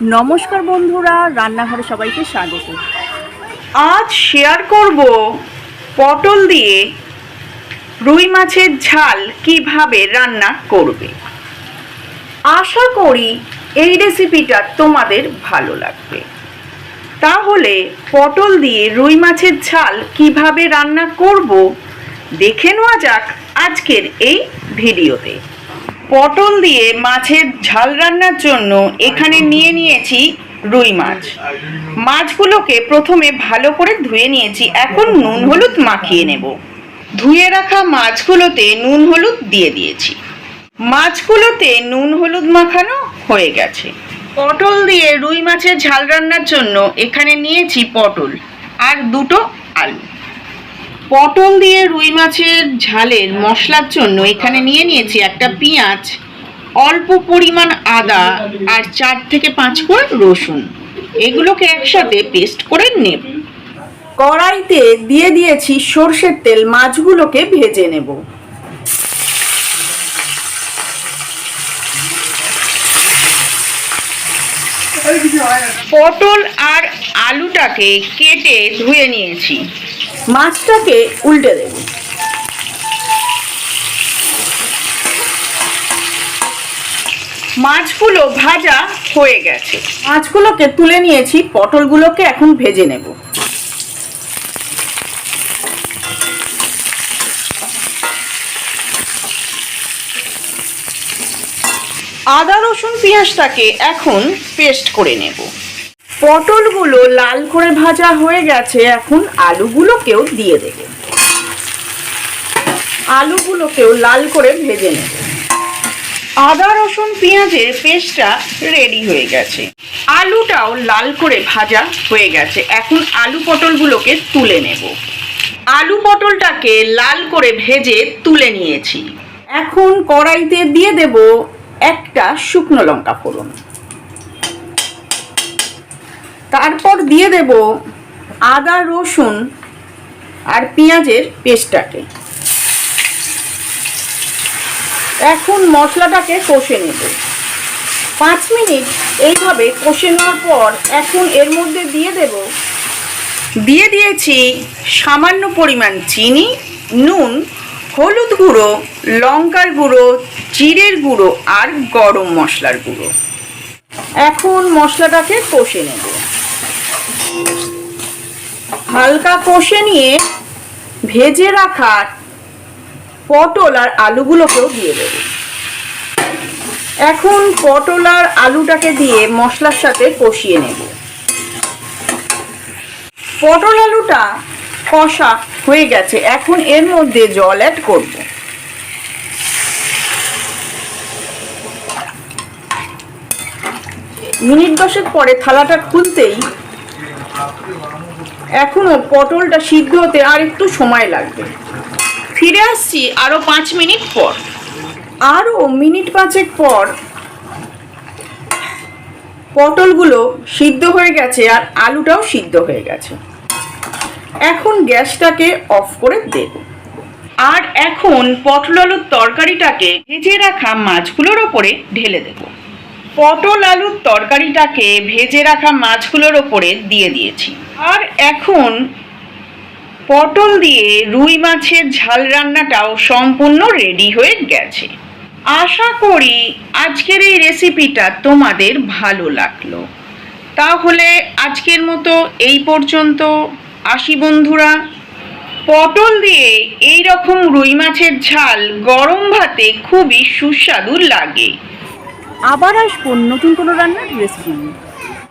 নমস্কার বন্ধুরা, রান্নাঘরে সবাইকে স্বাগত। আজ শেয়ার করব পটল দিয়ে রুই মাছের ঝাল কীভাবে রান্না করবে। আশা করি এই রেসিপিটা তোমাদের ভালো লাগবে। তাহলে পটল দিয়ে রুই মাছের ঝাল কীভাবে রান্না করব, দেখে নেওয়া যাক আজকের এই ভিডিওতে পটল দিয়ে মাছের ঝাল রান্নার জন্য এখানে নিয়ে নিয়েছি রুই মাছ। মাছগুলোকে প্রথমে ভালো করে ধুয়ে নিয়েছি। এখন নুন হলুদ মাখিয়ে নেব। ধুয়ে রাখা মাছগুলোতে নুন হলুদ দিয়ে দিয়েছি। মাছগুলোতে নুন হলুদ মাখানো হয়ে গেছে। পটল দিয়ে রুই মাছের ঝাল রান্নার জন্য এখানে নিয়েছি পটল আর দুটো আলু। পটল দিয়ে রুই মাছের ঝালের মশলার জন্য এখানে নিয়ে নিয়েছি একটা পেঁয়াজ অল্প পরিমাণ আদা আর চার থেকে পাঁচ কোয়া রসুন। এগুলোকে একসাথে পেস্ট করে নেব। কড়াইতে দিয়ে দিয়েছি সর্ষের তেল মাছগুলোকে ভেজে নেব। পটল আর আলুটাকে কেটে ধুয়ে নিয়েছি। মাছটাকে উল্টে দেব। মাছগুলো ভাজা হয়ে গেছে। মাছগুলোকে তুলে নিয়েছি, পটলগুলোকে এখন ভেজে নেব। আদা, রসুন, পেঁয়াজটাকে এখন পেস্ট করে নেব। পটলগুলো লাল করে ভাজা হয়ে গেছে, এখন আলুগুলোকেও দিয়ে দেব। আলুগুলোকেও লাল করে ভেজে নেবে। আদা, রসুন, পেঁয়াজের পেস্টটা রেডি হয়ে গেছে। আলুটাও লাল করে ভাজা হয়ে গেছে। এখন আলু পটলগুলোকে তুলে নেব। আলু পটলটাকে লাল করে ভেজে তুলে নিয়েছি। এখন কড়াইতে দিয়ে দেব একটা শুকনো লঙ্কা ফোড়ন। তারপর দিয়ে দেব আদা, রসুন আর পেঁয়াজের পেস্টটাকে। এখন মশলাটাকে কষে নেব। পাঁচ মিনিট এইভাবে কষে নেওয়ার পর এখন এর মধ্যে দিয়ে দেব, দিয়ে দিয়েছি সামান্য পরিমাণ চিনি, নুন, হলুদ গুঁড়ো, লঙ্কার গুঁড়ো, জিরের গুঁড়ো আর গরম মশলার গুঁড়ো। এখন মশলাটাকে কষে নেব। হালকা কষে নিয়ে ভেজে রাখা পটল আর আলুগুলোকেও দিয়ে দেব। এখন পটল আর আলুটাকে দিয়ে মশলার সাথে কষিয়ে নেব। পটল আলুটা কষা হয়ে গেছে। এখন এর মধ্যে জল অ্যাড করব। মিনিট দশেক পরে থালাটা খুলতেই এখনও পটলটা সিদ্ধ হতে আর একটু সময় লাগবে। ফিরে আসছি আরও পাঁচ মিনিট পর। আরও মিনিট পাঁচেক পর পটলগুলো সিদ্ধ হয়ে গেছে আর আলুটাও সিদ্ধ হয়ে গেছে। এখন গ্যাসটাকে অফ করে দেব। আর এখন পটল আলুর তরকারিটাকে ভেজে রাখা মাছগুলোর ওপরে ঢেলে দেব। পটল আলুর তরকারিটাকে ভেজে রাখা মাছগুলোর ওপরে দিয়ে দিয়েছি। আর এখন পটল দিয়ে রুই মাছের ঝাল রান্নাটাও সম্পূর্ণ রেডি হয়ে গেছে। আশা করি আজকের এই রেসিপিটা তোমাদের ভালো লাগল। তাহলে আজকের মতো এই পর্যন্ত। আসি বন্ধুরা, পটল দিয়ে এই রকম রুই মাছের ঝাল গরম ভাতে খুবই সুস্বাদু লাগে। আবার আসব নতুন কোনো রান্নার রেসিপি নিয়ে।